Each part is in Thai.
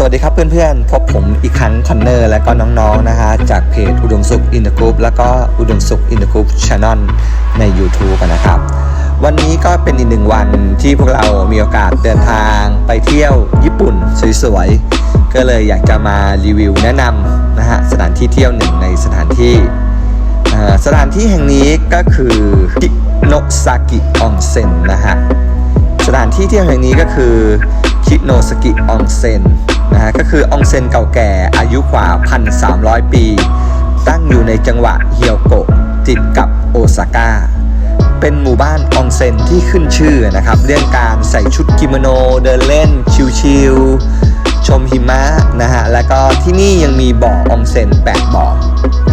สวัสดีครับเพื่อนๆ พบผมอีกครั้งคอนเนอร์และก็น้องๆนะฮะจากเพจอุดมสุขอินเตอร์กรุ๊ปแล้วก็อุดมสุขอินเตอร์กรุ๊ปช n น l ใน YouTube กันนะครับ วันนี้ก็เป็นอีกหนึ่งวันที่พวกเรามีโอกาสเดินทางไปเที่ยวญี่ปุ่นสวยๆ ก็เลยอยากจะมารีวิวแนะนำนะฮะสถานที่เที่ยวหนึ่งในสถานที่ สถานที่แห่งนี้ก็คือคิโนซากิออนเซ็นนะฮะสถานที่เที่ยวแห่งนี้ก็คือคิโนสกิออนเซ็น นะฮะก็คือออนเซ็นเก่าแก่อายุกว่า 1,300 ปี ตั้งอยู่ในจังหวัดเฮียวโกะติดกับโอซาก้าเป็นหมู่บ้านออนเซ็นที่ขึ้นชื่อนะครับ เรื่องการใส่ชุดกิโมโนเดินเล่น ชิลๆชมหิมะนะฮะแล้วก็ที่นี่ยังมีบ่อออนเซ็น8บ่อ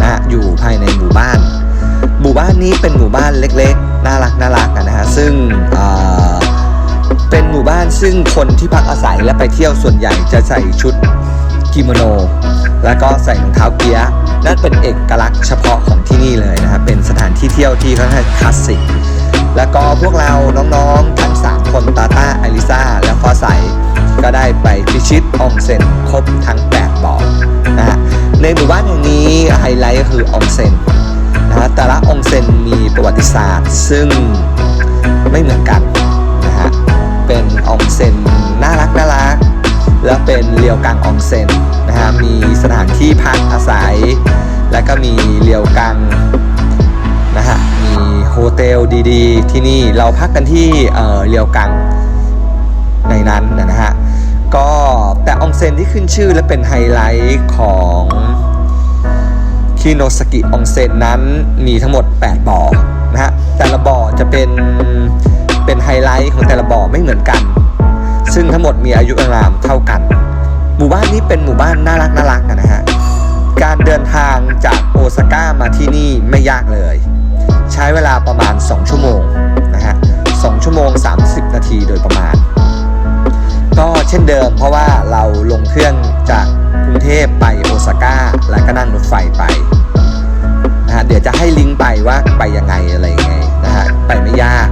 นะฮะอยู่ภายในหมู่บ้าน หมู่บ้านนี้เป็นหมู่บ้านเล็กๆ น่ารักน่ารักนะฮะซึ่งเอ่อ เป็นหมู่บ้านซึ่งคนที่พักอาศัยและไปเที่ยวส่วนใหญ่จะใส่ชุดกิโมโน แล้วก็ใส่รองเท้าเกียร์นั่นเป็นเอกลักษณ์เฉพาะของที่นี่เลยนะครับ เป็นสถานที่เที่ยวที่ค่อนข้างคลาสสิก แล้วก็พวกเราน้องๆ ทั้ง 3 คนตาต้าอลิซาและฟ้าใสก็ได้ไปพิชิตอองเซ็นครบทั้ง 8บ่อนะฮะในหมู่บ้านแห่งนี้ไฮไลท์ก็คืออองเซ็นนะฮะแต่ละองเซ็นมีประวัติศาสตร์ซึ่งไม่เหมือนกันนะฮะ เป็นอองเซ็นน่ารักน่ารัก แล้วเป็นเรียวกังอองเซ็นนะฮะมีสถานที่พักอาศัย แล้วก็มีเรียวกังนะฮะมีโฮเทลดีๆ ที่นี่เราพักกันที่เอ่อเรียวกังในนั้นนะฮะก็แต่อองเซ็นที่ขึ้นชื่อและเป็นไฮไลท์ของคิโนสกิออนเซ็นนั้นมีทั้งหมด 8 บ่อนะฮะแต่ละบ่อจะเป็น เป็นไฮไลท์ของแต่ละบ่อไม่เหมือนกัน ซึ่งทั้งหมดมีอายุอามเท่ากัน หมู่บ้านนี้เป็นหมู่บ้านน่ารักน่ารักนะฮะการเดินทางจากโอซาก้ามาที่นี่ไม่ยากเลย ใช้เวลาประมาณ 2 ชั่วโมงนะฮะ2ชั่วโมง 30 นาทีโดยประมาณ ก็เช่นเดิมเพราะว่าเราลงเครื่องจากกรุงเทพไปโอซาก้าแล้วก็นั่งรถไฟไปนะฮะเดี๋ยวจะให้ลิงก์ไปว่าไปยังไงอะไรยังไงนะฮะไปไม่ยาก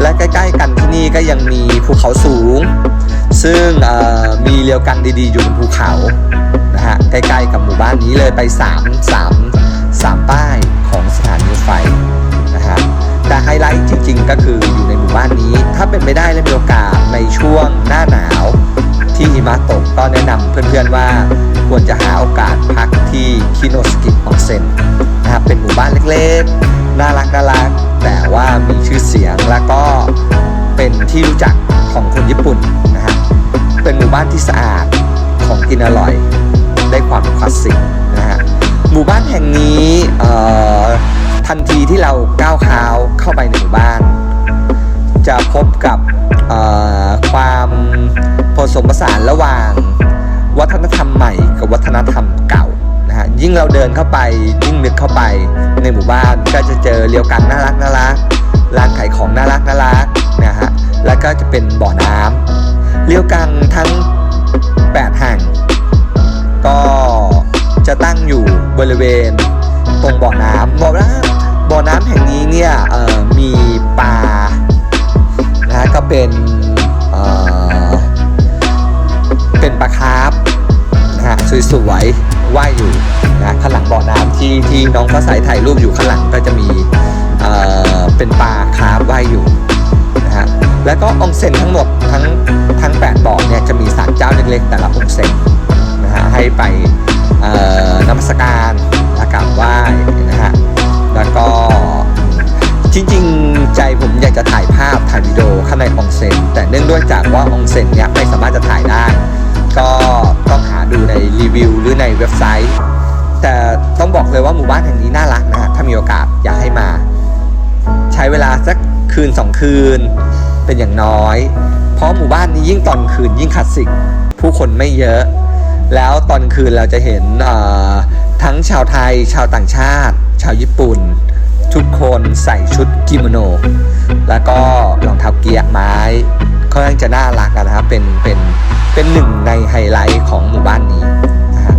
และใกล้ๆกันที่นี่ก็ยังมีภูเขาสูง ซึ่งมีเรียวกังดีๆอยู่บนภูเขานะฮะใกล้ๆกับหมู่บ้านนี้เลยไป 3 3 3 ป้ายของสถานีรถไฟนะฮะแต่ไฮไลท์จริงๆ ก็คืออยู่ในหมู่บ้านนี้ ถ้าเป็นไปได้และมีโอกาสในช่วงหน้าหนาวที่หิมะตกก็แนะนำเพื่อนๆว่าควรจะหาโอกาสพักที่คิโนสกิออนเซ็นนะครับเป็นหมู่บ้านเล็กๆ น่ารักน่ารัก แต่ว่ามีชื่อเสียงแล้วก็เป็นที่รู้จักของคนญี่ปุ่นนะฮะเป็นหมู่บ้านที่สะอาดของกินอร่อย ได้ความคลาสสิกนะฮะหมู่บ้านแห่งนี้ทันทีที่เราก้าวเท้าเข้าไปในหมู่บ้าน จะพบกับความผสมผสานระหว่าง วัฒนธรรมใหม่กับวัฒนธรรม ยิ่งเราเดินเข้าไปยิ่งนึกเข้าไป ในหมู่บ้านก็จะเจอเรียวกังน่ารักน่ารักร้านขายของน่ารักน่ารักนะฮะแล้วก็จะเป็นบ่อน้ำเรียวกังทั้ง 8 แห่ง ก็จะตั้งอยู่บริเวณตรงบ่อน้ำบ่อน้ำบ่อน้ำแห่งนี้เนี่ยเอ่อมีปลานะฮะก็เป็นเอ่อเป็นปลาคาร์ฟนะฮะสวยๆ ว่ายอยู่นะข้างหลังบ่อน้ำที่ที่น้องฟ้าใสถ่ายรูปอยู่ข้างหลังก็จะมีเอ่อเป็นปลาคาร์ฟว่ายอยู่นะฮะแล้วก็อองเซ็นทั้งหมดทั้งทั้ง8บ่อเนี่ยจะมีศาลเจ้าเล็กๆแต่ละองเซ็นนะฮะให้ไปเอ่อนมัสการและกาบไหว้นะฮะแล้วก็จริงๆ ใจผมอยากจะถ่ายภาพถ่ายวิดีโอข้างในอองเซ็นแต่เนื่องด้วยจากว่าอองเซ็นเนี่ยไม่สามารถจะถ่ายได้ ในรีวิวหรือในเว็บไซต์ แต่ต้องบอกเลยว่าหมู่บ้านแห่งนี้น่ารักนะฮะถ้ามีโอกาสอยากให้มา ใช้เวลาสักคืนสองคืนเป็นอย่างน้อย เพราะหมู่บ้านนี้ยิ่งตอนคืนยิ่งคลาสสิก ผู้คนไม่เยอะ แล้วตอนคืนเราจะเห็นทั้งชาวไทย ชาวต่างชาติ ชาวญี่ปุ่น ทุกคนใส่ชุดกิโมโน แล้วก็รองเท้าเกียร์ไม้ค่อนข้างจะน่ารักนะครับเป็นเป็น เป็นหนึ่งในไฮไลท์ของหมู่บ้านนี้นะฮะ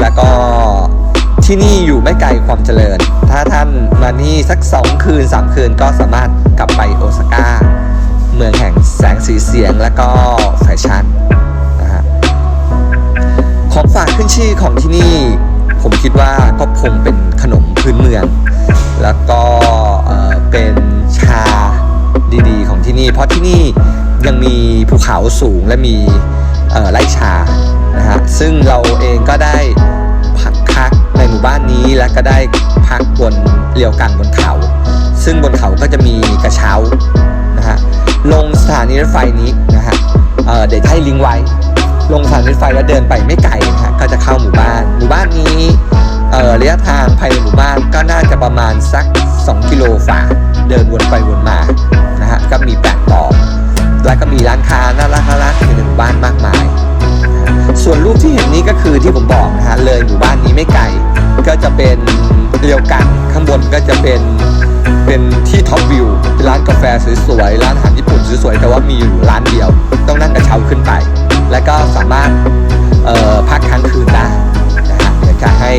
แล้วก็ที่นี่อยู่ไม่ไกลความเจริญ ถ้าท่านมานี่สัก 2 คืน 3 คืนก็สามารถกลับไปโอซาก้า เมืองแห่งแสงสีเสียงและก็แฟชั่นนะฮะของที่นี่ ผมคิดว่าก็คงเป็น ภูเขาสูงและมีไร่ชานะฮะซึ่งเราเองก็ได้พักพักในหมู่บ้านนี้และก็ได้พักบนเรียวกังบนเขา ซึ่งบนเขาก็จะมีกระเช้านะฮะลงสถานีรถไฟนี้นะฮะเเดี๋ยวให้ลิงไว้ ลงสถานีรถไฟแล้วเดินไปไม่ไกลนะฮะก็จะเข้าหมู่บ้าน หมู่บ้านนี้เระยะทางภายในหมู่บ้านก็น่าจะประมาณสัก 2 กิโลฝ่าเดินวนไปวนมานะฮะก็มีแปดต่อ แล้วก็มีร้านค้าน่ารักน่ารักอยู่ในหมู่บ้านมากมาย ส่วนรูปที่เห็นนี้ก็คือที่ผมบอกนะฮะเลยหมู่บ้านนี้ไม่ไกลก็จะเป็นเรียวกันข้างบนก็จะเป็นเป็นที่ท็อปวิวเป็นร้านกาแฟสวยๆร้านอาหารญี่ปุ่นสวยๆแต่ว่ามีอยู่ร้านเดียว ต้องนั่งกระเช้าขึ้นไป แล้วก็สามารถพักค้างคืนได้นะฮะเดี๋ยวจะให้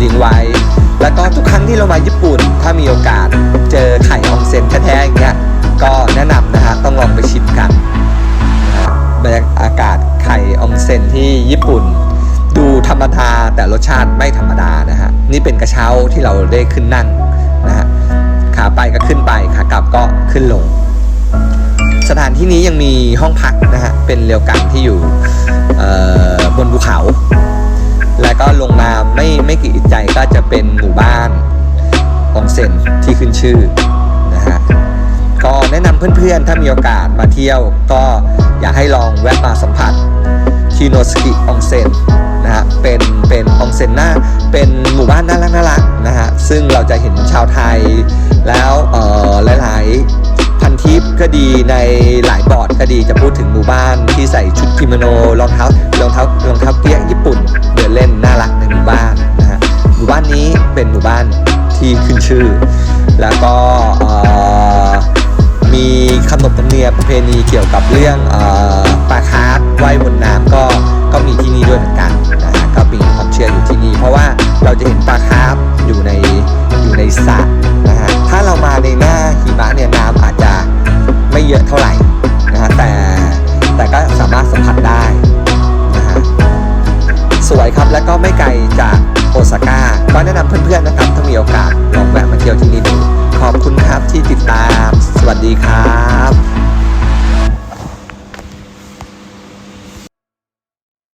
ลิงก์ไว้ แล้วก็ทุกครั้งที่เรามาญี่ปุ่น ถ้ามีโอกาสเจอไข่ออนเซ็นแท้ๆอย่างเงี้ย ก็แนะนำนะฮะต้องลองไปชิมกันบรรยากาศไข่ออนเซนที่ญี่ปุ่น ดูธรรมดาแต่รสชาติไม่ธรรมดานะฮะนี่เป็นกระเช้าที่เราได้ขึ้นนั่งนะฮะขาไปก็ขึ้นไปขากลับก็ขึ้นลง สถานที่นี้ยังมีห้องพักนะฮะเป็นเรียวกังที่อยู่บนภูเขา แล้วก็ลงมาไม่ไม่กี่ใจก็จะเป็นหมู่บ้านอองเซ็นที่ขึ้นชื่อนะฮะ ก็แนะนำเพื่อนๆ ถ้ามีโอกาสมาเที่ยว ก็อยากให้ลองแวะมาสัมผัสคิโนสกิอองเซ็นนะฮะเป็นเป็นอองเซ็นหน้าเป็นหมู่บ้านน่ารักน่ารักนะฮะซึ่งเราจะเห็นชาวไทย แล้วเอ่อหลายๆพันทิปก็ดีในหลายบอร์ดก็ดีจะพูดถึงหมู่บ้านที่ใส่ชุดกิโมโนรองเท้ารองเท้ารองเท้าเปียกญี่ปุ่นเดินเล่นน่ารักในหมู่บ้านนะฮะหมู่บ้านนี้เป็นหมู่บ้านที่ขึ้นชื่อ แล้วก็เอ่อ มีขนบธรรมเนียมประเพณีเกี่ยวกับเรื่องอปลาคาร์ฟว่ายบนน้ำก็ก็มีที่นี่ด้วยเหมือนกันนะฮะก็มีความเชื่ออยู่ที่นี่ เพราะว่าเราจะเห็นปลาคาร์ฟอยู่ในอยู่ในสระนะฮะถ้าเรามาในหน้าหิมะเนี่ยน้ำอาจจะไม่เยอะเท่าไหร่นะฮะแต่แต่ก็สามารถสัมผัสได้นะฮะสวยครับแล้วก็ไม่ไกลจากโอซาก้าก็แนะนำเพื่อนๆนะครับถ้ามีโอกาสลองแวะมาเที่ยวที่นี่ดู ขอบคุณครับที่ติดตาม สวัสดีครับ